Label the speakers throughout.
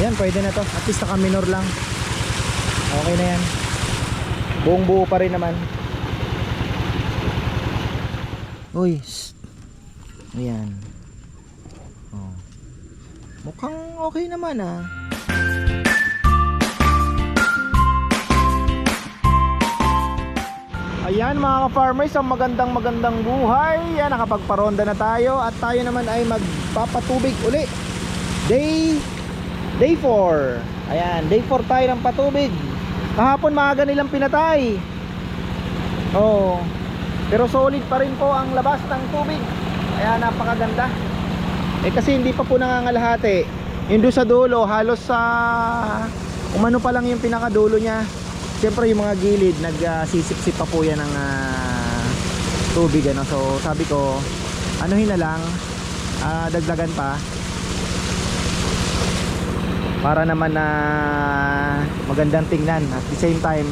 Speaker 1: Ayan, pwede na to. At least naka minor lang. Okay na yan. Buong buo pa rin naman. Uy. Ayan. Oh. Mukhang okay naman ah. Ayan mga ka-farmers, ang magandang magandang buhay. Yan, nakapagparonda na tayo at tayo naman ay magpapatubig uli. Day Day 4. Ayan, day 4 tayo ng patubig. Kahapon maaga nilang pinatay. Oh. Pero solid pa rin po ang labas ng tubig. Kaya napakaganda. Eh kasi hindi pa po nangangalahati. Yung sa dulo, halos sa umano pa lang yung pinakadulo niya. Siyempre yung mga gilid, nagsisip-sip pa po yan ng ah, tubig. Ano? So sabi ko, anuhin na lang, ah, dagdagan pa para naman na magandang tingnan. At the same time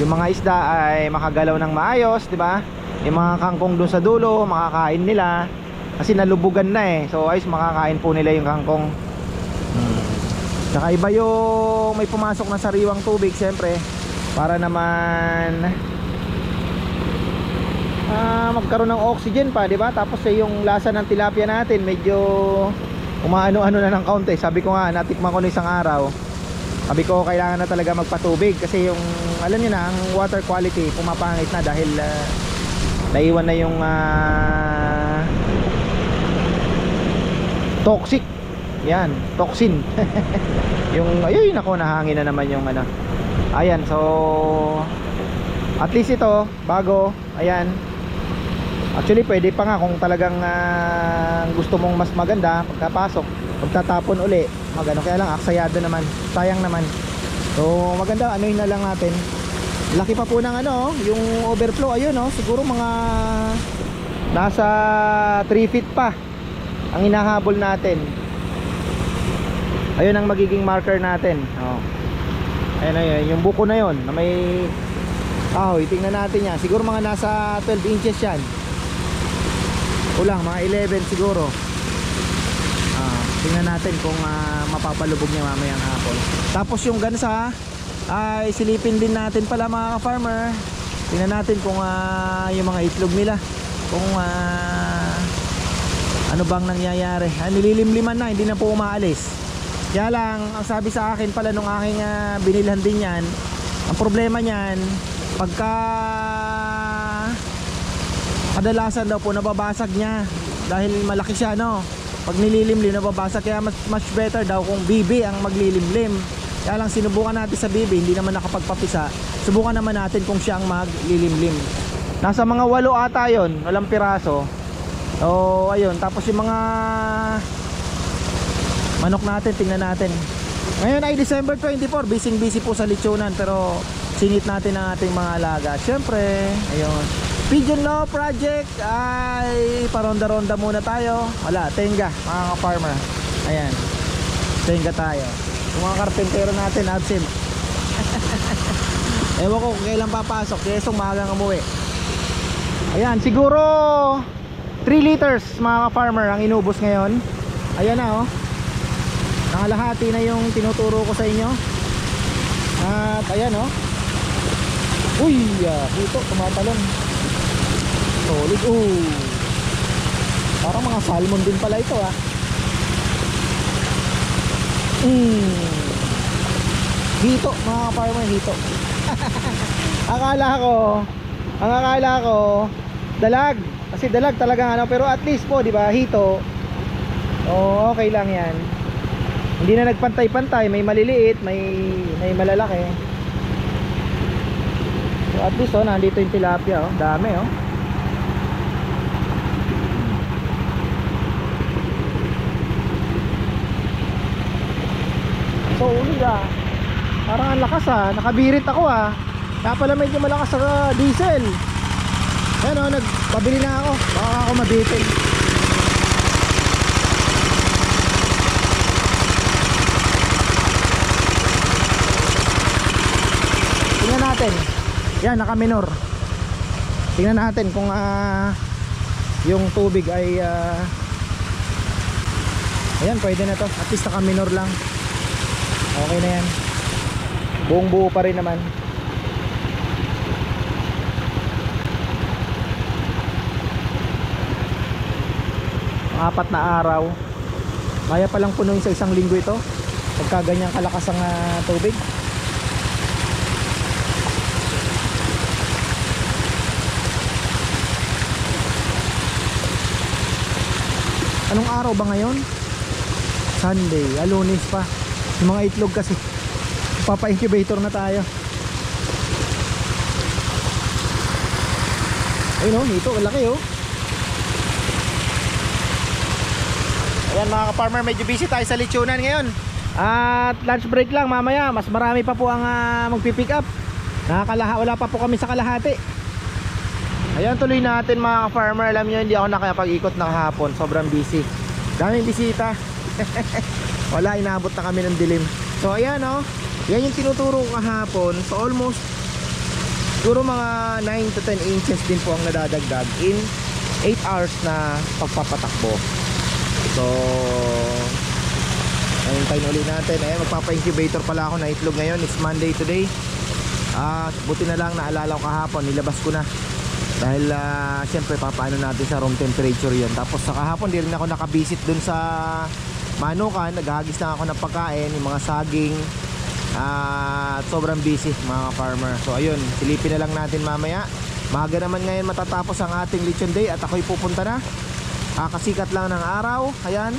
Speaker 1: yung mga isda ay makagalaw ng maayos di ba? Yung mga kangkong dun sa dulo makakain nila. Kasi nalubugan na eh. So ayos makakain po nila yung kangkong. Hmm. saka iba yung may pumasok na sariwang tubig syempre para naman ah, magkaroon ng oxygen pa di ba? Tapos eh, yung lasa ng tilapia natin medyo umaano-ano na ng kaunti sabi ko nga natikman ko na isang araw. Sabi ko kailangan na talaga magpatubig kasi yung alam niyo na ang water quality pumapangit na dahil ah, naiwan na yung ah, toxic. Yan toxin. Yung ayun ako nahangin na naman yung ano. Ayan so at least ito bago ayan Actually pwede pa nga kung talagang ah, gusto mong mas maganda pagkapasok, pagtatapon uli, magano kaya lang aksayado naman, sayang naman. So maganda ano na lang natin. Laki pa po ng ano, yung overflow ayun no, siguro mga nasa 3 feet pa ang hinahabol natin. Ayun ang magiging marker natin. Oh. Ayun ayun, yung buko na yon na may kahoy, tingnan natin yan. Siguro mga nasa 12 inches yan kulang mga 11 siguro. Ah, tingnan natin kung ah, mapapalubog niya mamayang hapon tapos yung gansa ay silipin din natin pala mga farmer tingnan natin kung ah, yung mga itlog nila. Kung ah, ano bang nangyayari. Ah, nililimliman na hindi na po umaalis. Kaya lang ang sabi sa akin pala nung aking ah, binilhan din yan ang problema niyan pagka kadalasan daw po nababasag niya. Dahil malaki siya no? Pag nililimlim nababasag. Kaya mas, much better daw kung bibi ang maglilimlim. Kaya lang sinubukan natin sa bibi hindi naman nakapagpapisa. Subukan naman natin kung siya ang maglilimlim. Nasa mga walo ata yon walang piraso. So ayun tapos yung mga manok natin tingnan natin. Ngayon ay December 24 busy busy po sa lechonan pero sinit natin ang ating mga alaga. Syempre ayun Pigeon Law Project ay paronda-ronda muna tayo. Wala, tenga mga farmer. Ayan. Tenga tayo. Yung mga karpentero natin absent. Ewan ko kung kailan papasok. Kaya umagang umuwi. Ayan, siguro 3 liters mga farmer ang inubos ngayon. Ayan na oh. Nangalahati na yung tinuturo ko sa inyo. At ayan oh. Uy, ah, dito tumatalon solid. Oh parang mga salmon din pala ito ah. Mm. hito mga farmer hito. Akala ko ang akala ko dalag. Kasi dalag talaga ano pero at least po di ba hito. Oh okay lang yan. Hindi na nagpantay-pantay. May maliliit may may malalaki. So at least oh nandito yung tilapia oh. Dami oh So ulit ah. Parang ang lakas ah. Nakabirit ako ah. Kaya pala medyo malakas sa diesel. Ayan oh Nagpabili na ako. Baka ako mabitin. Tingnan natin. Yan naka minor Tingnan natin kung ah Yung tubig ay ah Ayan pwede na to. At least naka minor lang Okay na yan. Buong buo pa rin naman. Apat na araw. Kaya palang punuin sa isang linggo ito. Pagka ganyang kalakas ang ah, tubig. Anong araw ba ngayon? Sunday, alunis pa. Yung mga itlog kasi. Papa-incubator na tayo. Ayun oh, ito, laki oh. Ayan mga ka-farmer, medyo busy tayo sa lechonan ngayon. At lunch break lang mamaya, mas marami pa po ang uh, magpipick up. Nakakalaha, wala pa po kami sa kalahati. Ayan, tuloy natin mga ka-farmer. Alam nyo, hindi ako nakapag-ikot ng hapon. Sobrang busy. Daming bisita. wala, inabot na kami ng dilim. So ayan oh, yan yung tinuturo ko kahapon. So almost, siguro mga 9 to 10 inches din po ang nadadagdag in 8 hours na pagpapatakbo. So, ayun tayo ulit natin. Ayan, magpapa-incubator pala ako na itlog ngayon. It's Monday today. Ah, buti na lang naalala ko kahapon, nilabas ko na. Dahil ah, syempre papaano natin sa room temperature 'yon. Tapos sa kahapon di rin ako nakabisit dun sa Manukan, naghahagis lang ako ng pagkain, yung mga saging. At sobrang busy mga farmer. So ayun, silipin na lang natin mamaya. Maga naman ngayon matatapos ang ating lechon day at ako'y pupunta na. Kakasikat lang ng araw. Ayan.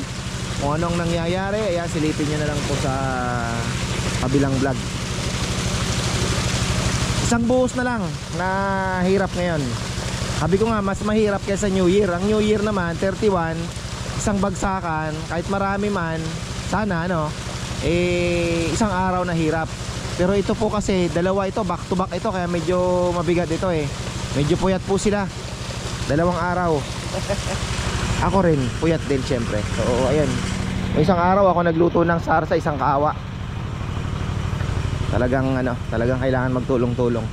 Speaker 1: Kung anong nangyayari, ayan silipin nyo na lang po sa kabilang vlog. Isang buhos na lang na hirap ngayon. Sabi ko nga mas mahirap kaysa New Year. Ang New Year naman 31, isang bagsakan, kahit marami man, sana ano, eh isang araw na hirap. Pero ito po kasi dalawa ito, back to back ito kaya medyo mabigat ito eh. Medyo puyat po sila. Dalawang araw. ako rin, puyat din syempre. So ayun. May isang araw ako nagluto ng sarsa isang kawa talagang ano talagang kailangan magtulong-tulong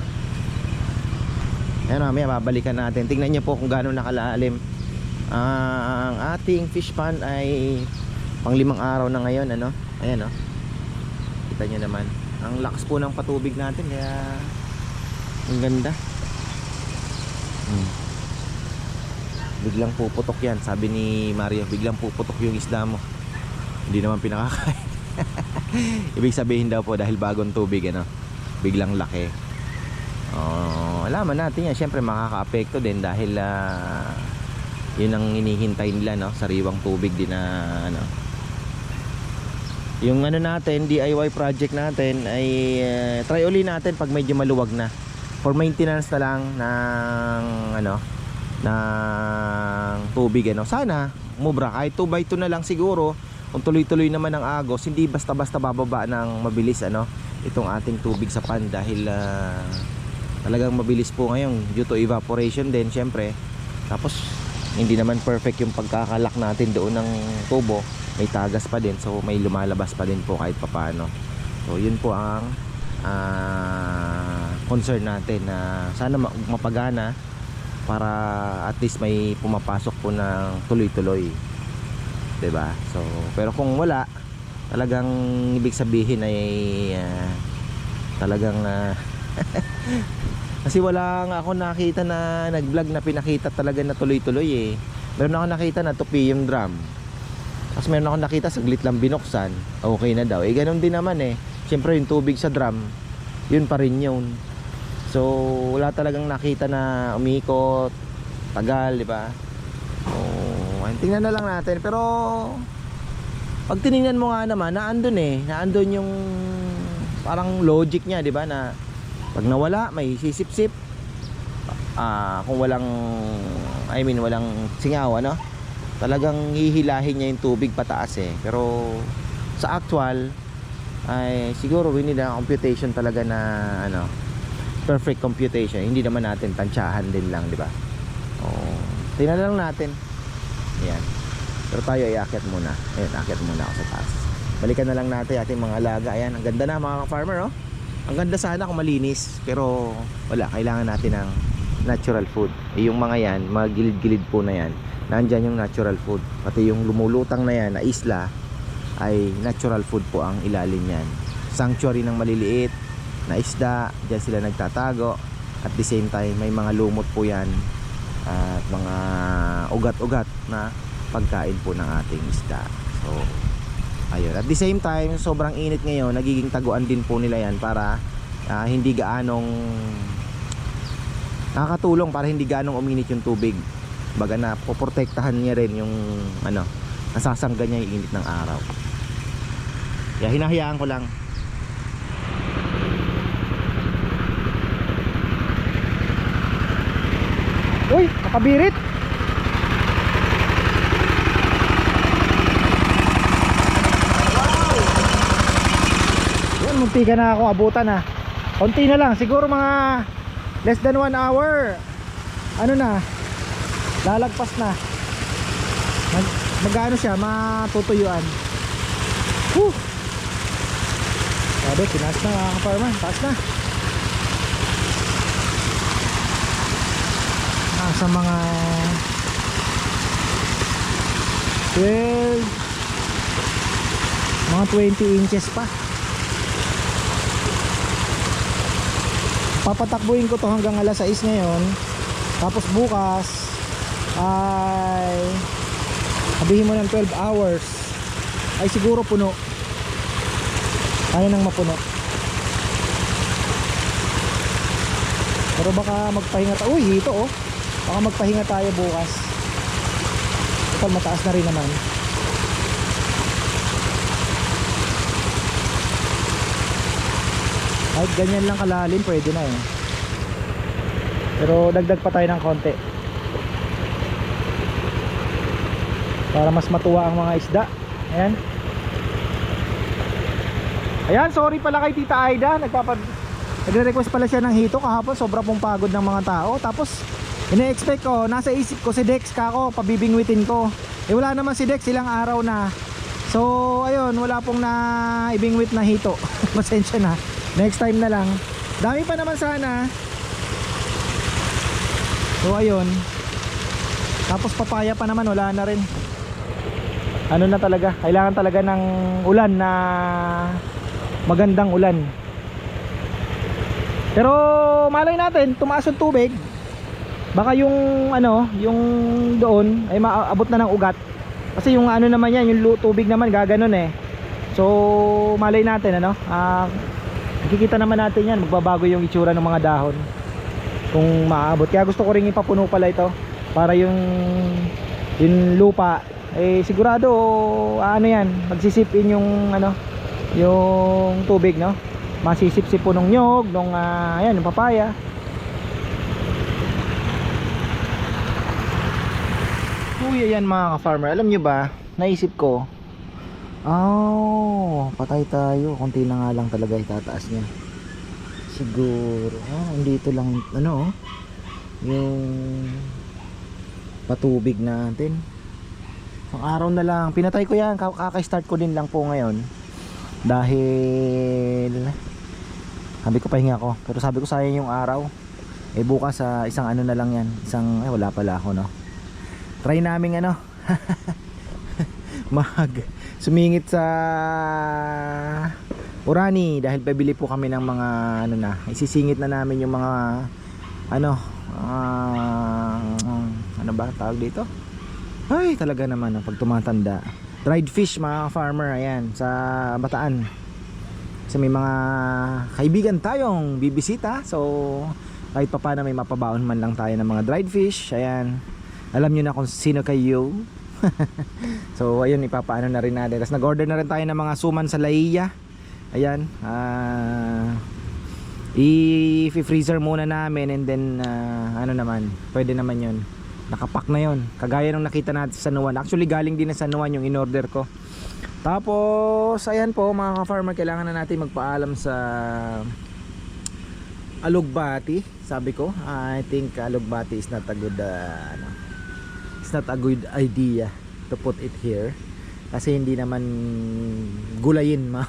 Speaker 1: ayan mamaya babalikan natin tingnan nyo po kung gaano nakalalim Ah, ang ating fish pond ay pang limang araw na ngayon ano? Ayan o kita nyo naman. Ang lakas po ng patubig natin kaya ang ganda. Hmm. biglang puputok yan. Sabi ni Mario biglang puputok yung isda mo. Hindi naman pinakakain. Ibig sabihin daw po dahil bagong tubig ano, biglang laki. Oh, alaman natin yan. Siyempre makaka-apekto din dahil ah, yun ang hinihintay nila no, sariwang tubig din na ano. Yung ano natin, DIY project natin ay uh, try uli natin pag medyo maluwag na. For maintenance na lang ng ano ng tubig ano. Sana mubra kahit 2 by 2 na lang siguro kung tuloy-tuloy naman ang agos hindi basta-basta bababa ng mabilis ano itong ating tubig sa pan dahil ah, talagang mabilis po ngayon due to evaporation din syempre tapos hindi naman perfect yung pagkakalak natin doon ng tubo. May tagas pa din so may lumalabas pa din po kahit papano so yun po ang ah, concern natin na sana ma- mapagana para at least may pumapasok po ng tuloy-tuloy. 'di ba? So, pero kung wala, talagang ibig sabihin ay ah, talagang ah, kasi wala nga ako nakita na nag-vlog na pinakita talaga na tuloy-tuloy eh. Meron ako nakita na tupi yung drum. Tapos meron ako nakita saglit lang binuksan. Okay na daw. Eh ganun din naman eh. Siyempre yung tubig sa drum, yun pa rin yun. So wala talagang nakita na umikot, tagal, di ba? Oh, tingnan na lang natin. Pero pag tiningnan mo nga naman, naandun eh. Naandun yung parang logic niya, di ba? Na pag nawala, may sisip-sip. Ah, kung walang I mean, walang singaw, ano? Talagang hihilahin niya yung tubig pataas eh. Pero sa actual ay siguro we need a computation talaga na ano perfect computation. Hindi naman natin tansyahan din lang di ba? Oh tingnan lang natin. Yan pero tayo ay akyat muna. Ayun akyat muna ako sa taas. Balikan na lang natin ating mga alaga. Ayan ang ganda na mga farmer oh ang ganda sana kung malinis pero wala kailangan natin ng natural food eh, yung mga yan mga gilid-gilid po na yan nandyan yung natural food pati yung lumulutang na yan na isla ay natural food po ang ilalim yan sanctuary ng maliliit na isda. Diyan sila nagtatago. At the same time, may mga lumot po yan at mga ugat-ugat na pagkain po ng ating isda. So, ayun. At the same time, sobrang init ngayon, nagiging taguan din po nila yan para ah, hindi gaanong nakakatulong para hindi gaanong uminit yung tubig. Baga na poprotektahan niya rin yung ano, nasasangga niya yung init ng araw. Kaya hinahayaan ko lang. Uy, nakabirit. Yan, munti ka na ako abutan ha. Konti na lang, siguro mga less than 1 hour. Ano na? Lalagpas na. Mag, magano siya, matutuyuan. Whew! Sabi, tinaas na mga farmer, taas na. Nasa mga 12 mga 20 inches pa. Papatakbuhin ko to hanggang alas 6 ngayon. Tapos bukas ay sabihin mo ng 12 hours ay siguro puno. Kaya nang mapuno. Pero baka magpahinga tayo uy ito oh. Baka magpahinga tayo bukas. Kapag mataas na rin naman kahit ganyan lang kalalim pwede na eh. Pero dagdag pa tayo ng konti. Para mas matuwa ang mga isda. Ayan. Ayan sorry pala kay tita Aida. Nagpapag nagre-request pala siya ng hito kahapon. Sobra pong pagod ng mga tao. Tapos ine-expect ko nasa isip ko si Dex kako pabibingwitin ko. Eh wala naman si Dex ilang araw na. So ayun wala pong na ibingwit na hito. Pasensya na next time na lang. Dami pa naman sana. So ayun. Tapos papaya pa naman wala na rin. Ano na talaga? Kailangan talaga ng ulan na magandang ulan. Pero malay natin tumaas yung tubig. Baka yung ano yung doon ay maabot na ng ugat. Kasi yung ano naman yan yung tubig naman gaganon eh. So malay natin ano? Ah Nakikita naman natin yan, magbabago yung itsura ng mga dahon kung maabot. Kaya gusto ko rin ipapuno pala ito para yung yung lupa eh sigurado ano yan, magsisipin yung ano yung tubig no. Masisip-sip po nung nyog, nung uh, ayan, yung papaya. Uy, ayan mga ka-farmer. Alam nyo ba, naisip ko, Oh, patay tayo. Konti na nga lang talaga itataas niya. Siguro. Ah, dito lang ano oh. Yung patubig natin. Ang araw na lang. Pinatay ko yan. Kaka-start ko din lang po ngayon. Dahil sabi ko pahinga ko. Pero sabi ko sayang yung araw. Eh bukas sa isang ano na lang yan. Isang eh wala pala ako no. Try namin ano. mag sumingit sa Urani dahil pabili po kami ng mga ano na isisingit na namin yung mga ano ah, ano ba tawag dito? Ay talaga naman no, pag tumatanda. Dried fish mga farmer ayan sa Bataan. Kasi may mga kaibigan tayong bibisita so kahit pa paano may mapabaon man lang tayo ng mga dried fish ayan. Alam nyo na kung sino kayo so ayun ipapaano na rin natin. Tapos nag-order na rin tayo ng mga suman sa Laia. Ayan ah i-freezer muna namin and then ah, ano naman pwede naman yun. Nakapak na yun. Kagaya nung nakita natin sa Nuwan actually galing din sa Nuwan yung in-order ko. Tapos ayan po mga ka-farmer kailangan na natin magpaalam sa Alugbati sabi ko. I think Alugbati is not a good ah, ano, not a good idea to put it here. Kasi hindi naman gulayin mga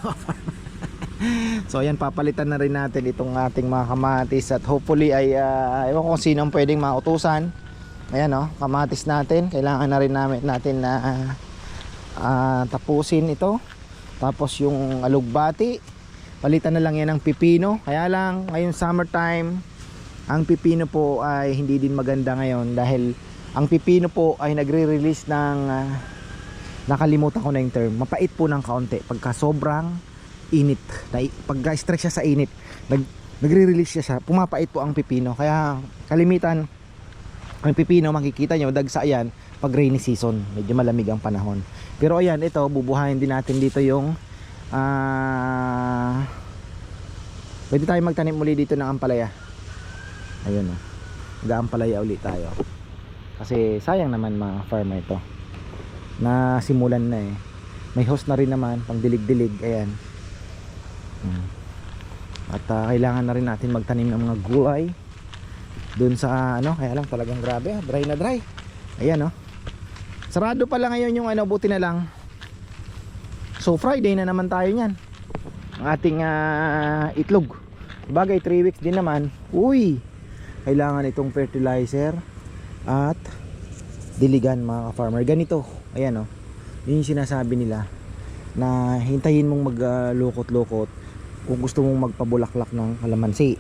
Speaker 1: so ayan papalitan na rin natin itong ating mga kamatis at hopefully ay uh, ewan kung sino pwedeng mautusan. Ayan o kamatis natin. Kailangan na rin namin natin na ah, tapusin ito. Tapos yung alugbati. Palitan na lang yan ng pipino. Kaya lang ngayon summertime ang pipino po ay hindi din maganda ngayon dahil ang pipino po ay nagre-release ng ah, nakalimutan ko na yung term. Mapait po ng kaunti. Pagka sobrang init. Na, pagka stress siya sa init nag, nagre-release siya, siya pumapait po ang pipino. Kaya kalimitan ang pipino makikita nyo dagsa yan pag rainy season. Medyo malamig ang panahon. Pero ayan ito bubuhayin din natin dito yung ah pwede tayo magtanim muli dito ng ampalaya. Ayun o mag-aampalaya ulit tayo kasi sayang naman mga farmer ito. Na simulan na eh. May host na rin naman pang dilig-dilig ayan. Hmm. at ah, kailangan na rin natin magtanim ng mga gulay. Dun sa ano kaya lang talagang grabe ah, dry na dry. Ayan oh. Sarado pala ngayon yung ano buti na lang. So Friday na naman tayo niyan. Ang ating ah, itlog. Bagay 3 weeks din naman. Uy! Kailangan itong fertilizer at diligan mga farmer ganito ayan oh. Yun yung sinasabi nila na hintayin mong maglukot-lukot kung gusto mong magpabulaklak ng kalamansi.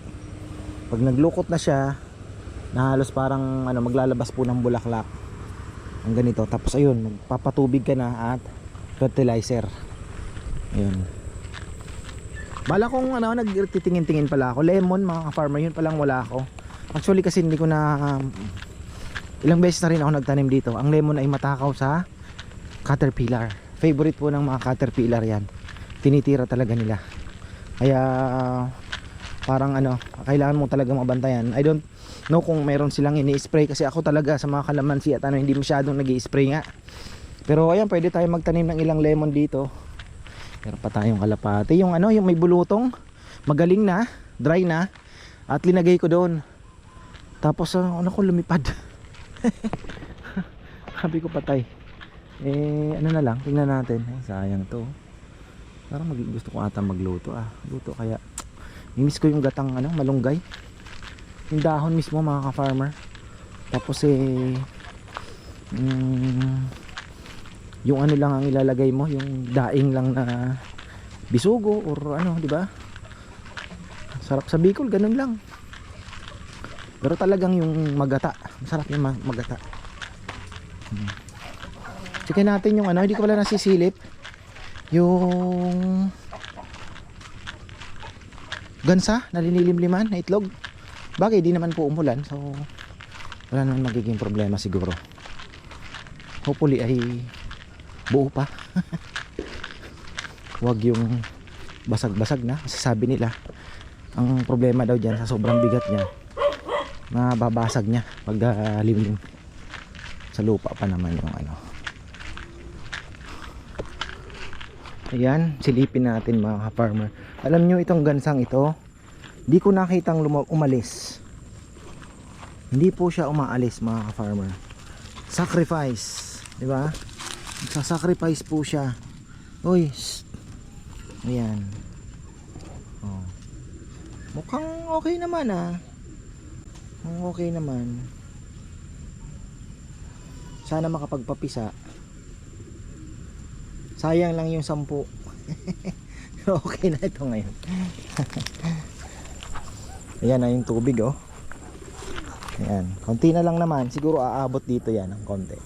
Speaker 1: Pag naglukot na siya na halos parang ano maglalabas po ng bulaklak ang ganito. Tapos ayun magpapatubig ka na at fertilizer. Ayun. Bala kong ano nagtitingin-tingin pala ako. Lemon mga farmer yun palang wala ako. Actually kasi hindi ko na um, ilang beses na rin ako nagtanim dito. Ang lemon ay matakaw sa caterpillar. Favorite po ng mga caterpillar yan. Tinitira talaga nila. Kaya parang ano kailangan mo talaga mabantayan. I don't know kung meron silang ini-spray kasi ako talaga sa mga kalamansi at ano hindi masyadong nag spray nga. Pero ayan pwede tayo magtanim ng ilang lemon dito. Meron pa tayong kalapati. Yung ano yung may bulutong magaling na dry na at linagay ko doon. Tapos ano ko lumipad sabi ko patay. Eh ano na lang tingnan natin. Ay, sayang to. Parang mag, gusto ko ata magluto ah. Luto kaya miss ko yung gatang ano malunggay. Yung dahon mismo mga ka-farmer. Tapos eh mm, yung ano lang ang ilalagay mo yung daing lang na bisugo or ano di ba? Sarap sa Bicol ganun lang pero talagang yung magata. Masarap yung ma- magata. Hmm. Natin yung ano hindi ko pala nasisilip. Yung gansa na linilimliman na itlog. Bagay di naman po umulan so wala naman magiging problema siguro. Hopefully ay buo pa. Wag yung basag-basag na sasabi nila. Ang problema daw dyan sa sobrang bigat niya na babasag niya. Pag uh, sa lupa pa naman yung ano. Ayan silipin natin mga farmer. Alam nyo itong gansang ito? Di ko nakitang umalis. Hindi po siya umaalis mga farmer. Sacrifice di ba? Sacrifice po siya. Uy ayan. Oh. mukhang okay naman ah mukhang okay naman. Sana makapagpapisa. Sayang lang yung sampu. Okay na ito ngayon. Ayan na yung tubig oh. Ayan. Konti na lang naman. Siguro aabot dito yan ng konti.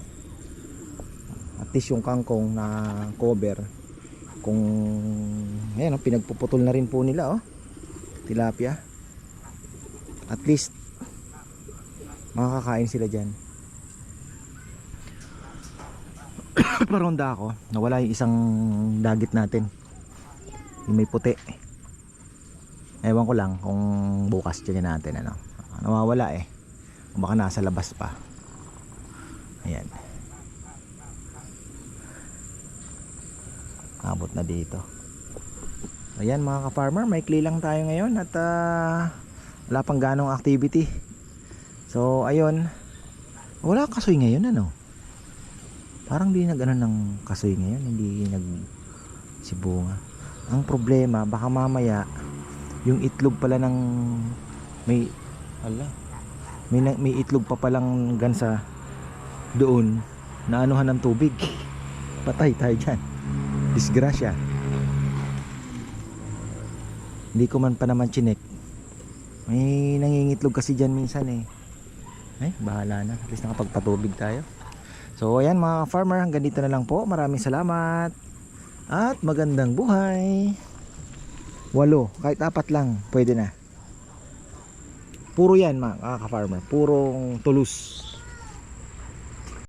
Speaker 1: At least yung kangkong na cover. Kung ayan oh, pinagpuputol na rin po nila oh. Tilapia. At least makakakain sila dyan. Paronda ako. Nawala yung isang dagit natin. Yung may puti. Ewan ko lang kung bukas check natin ano. Nawawala eh. Baka nasa labas pa. Ayan. Abot na dito. Ayan mga ka-farmer maikli lang tayo ngayon at ah, wala pang ganong activity so ayun. Wala kasoy ngayon ano? Parang di nag ano ng kasoy ngayon hindi nag sibunga ang problema baka mamaya yung itlog pala ng may ala. may, may itlog pa palang gansa doon na anuhan ng tubig. Patay tayo dyan. Disgrasya. Hindi ko man pa naman chinek. May nangingitlog kasi dyan minsan eh. Ay, bahala na. At least nakapagpatubig tayo. So ayan mga farmer, hanggang dito na lang po. Maraming salamat. At magandang buhay. Walo, kahit apat lang, pwede na. Puro yan mga ka-farmer. Purong tulus.